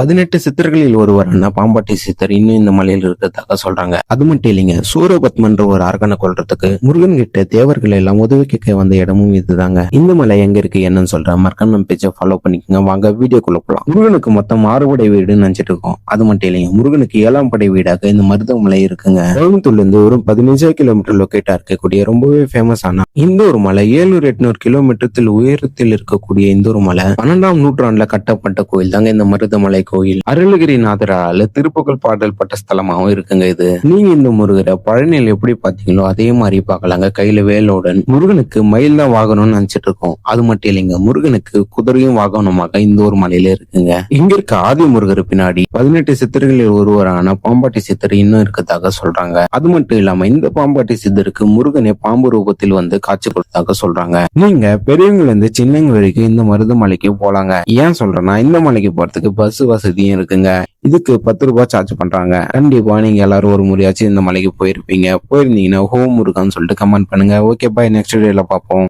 பதினெட்டு சித்தர்களில் ஒருவரான பாம்பாட்டி சித்தர் இன்னும் இந்த மலையில் இருக்கிறதாக சொல்றாங்க. அது மட்டும் இல்லைங்க சூரபத்மன்ற ஒரு அரக்கனை கொள்றதுக்கு முருகன் கிட்ட தேவர்கள் எல்லாம் உதவி கேட்க வந்த இடமும் இதுதாங்க. இந்த மலை எங்க இருக்கு என்னன்னு சொல்ற மறக்காம பேஜை ஃபாலோ பண்ணிக்கோங்க. வாங்க வீடியோக்குள்ள போலாம். முருகனுக்கு மொத்தம் ஆறுபடை வீடுன்னு நினைச்சிட்டு இருக்கோம். அது மட்டும் இல்லைங்க முருகனுக்கு ஏழாம் படை வீடாக இந்த மருதமலை இருக்குங்க. கோயம்புத்தூர்ல இருந்து ஒரு பதினஞ்சு கிலோமீட்டர் லொக்கேட்டா இருக்கக்கூடிய ரொம்பவே ஃபேமஸ் ஆன இந்த ஒரு மலை ஏழுநூறு எட்நூறு கிலோமீட்டர் உயரத்தில் இருக்கக்கூடிய இந்த ஒரு மலை பன்னெண்டாம் நூற்றாண்டுல கட்டப்பட்ட கோயில் தாங்க இந்த மருதமலை. கோயில். அருணகிரிநாதரால திருப்புகழ் பாடல் பட்ட ஸ்தலமாவும் இருக்குங்க இது. நீங்க இந்த முருகரை பழனியில் எப்படி பாத்தீங்களோ அதே மாதிரி பார்க்கலாங்க. கையில வேலோடன். முருகனுக்கு மயில் தான் வாகனம்னு நினைச்சிட்டு இருக்கோம். அது மட்டும் இல்லைங்க முருகனுக்கு குதிரையும் வாகனமாக இந்த ஒரு மலையில இருக்குங்க. இங்க இருக்க ஆதி முருகர் பின்னாடி பதினெட்டு சித்தர்களில் ஒருவரான பாம்பாட்டி சித்தர் இன்னும் இருக்கதாக சொல்றாங்க. அது மட்டும் இல்லாம இந்த பாம்பாட்டி சித்தருக்கு முருகனே பாம்பு ரூபத்தில் வந்து காட்சி கொடுத்ததாக சொல்றாங்க. நீங்க பெரியவங்க இருந்து சின்னவங்க வரைக்கும் இந்த மருதமலைக்கு போலாங்க. ஏன் சொல்றேன்னா இந்த மலைக்கு போறதுக்கு பஸ் வசதியும் இருக்குங்க. இதுக்கு பத்து ரூபாய் சார்ஜ் பண்றாங்க. கண்டிப்பா நீங்க எல்லாரும் ஒரு முறையாச்சும் இந்த மலைக்கு போயிருப்பீங்க. போயிருந்தீங்கன்னா ஹோம் இருக்கான்னு சொல்லிட்டு கமெண்ட் பண்ணுங்க. ஓகே பாய் நெக்ஸ்ட் வீடியோல பார்ப்போம்.